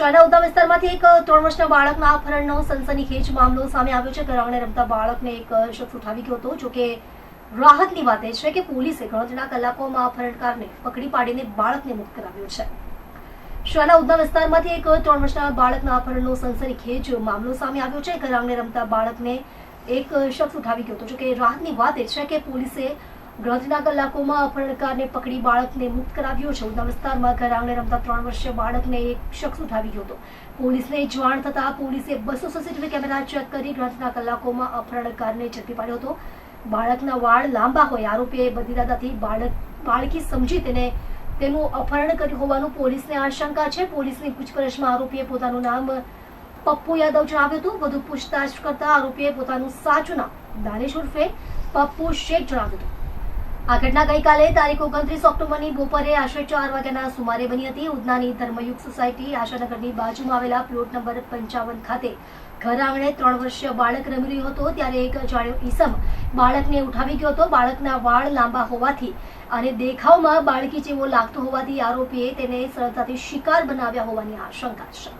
શહેરના ઉધા વિસ્તારમાંથી એક, ત્રણ વર્ષના બાળકના અપહરણનો સનસનીખેજ મામલો સામે આવ્યો છે. ઘર રમતા બાળકને એક શખ્સ ઉઠાવી ગયો હતો, જોકે રાહતની વાત એ છે કે પોલીસે ગણતરીના કલાકોમાં અપહરણકારને પકડી પાડીને બાળકને મુક્ત કરાવ્યો છે. શહેરના ઉધના વિસ્તારમાંથી એક, ત્રણ વર્ષના બાળકના અપહરણનો સનસનીખેજ મામલો સામે આવ્યો છે. આંગણે રમતા બાળકને એક શખ્સ ઉઠાવી ગયો હતો, જોકે રાહતની વાત એ છે કે પોલીસે ગણતરીના કલાકોમાં અપહરણકારને પકડી બાળકને મુક્ત કરાવ્યો. છે ઉધના વિસ્તારમાં ઘર આંગણે રમતા ત્રણ વર્ષીય બાળકને એક શખ્સ ઉઠાવી ગયો હતો. પોલીસને જાણ થતા પોલીસે બસો સીસીટીવી કેમેરા ચેક કરી ગણતરીના કલાકોમાં અપહરણકારને ઝડપી પાડ્યો હતો. બાળકના વાળ લાંબા હોય, આરોપીએ બધી દાદાથી બાળક, બાળકી સમજી તેને, તેનું અપહરણ કર્યું હોવાનું પોલીસને આશંકા છે. પોલીસની પૂછપરછમાં આરોપીએ પોતાનું નામ પપ્પુ યાદવ જણાવ્યું હતું. વધુ પૂછતાછ કરતા આરોપીએ પોતાનું સાચું નામ દાનેશ ઉર્ફે પપ્પુ શેખ જણાવ્યું હતું. આ ઘટના ગઈકાલે તારીખ ઓગણત્રીસ ઓક્ટોબરની બપોરે આશરે ચાર વાગ્યાના સુમારે બની હતી. ઉધનાની ધર્મયુગ સોસાયટી આશાનગરની બાજુમાં આવેલા પ્લોટ નંબર પંચાવન ખાતે ઘર આંગણે ત્રણ વર્ષીય બાળક રમી રહ્યો હતો. ત્યારે એક અજાણ્યો ઈસમ બાળકને ઉઠાવી ગયો હતો. બાળકના વાળ લાંબા હોવાથી અને દેખાવમાં બાળકી જેવો લાગતો હોવાથી આરોપીએ તેને સરળતાથી શિકાર બનાવ્યા હોવાની આશંકા છે.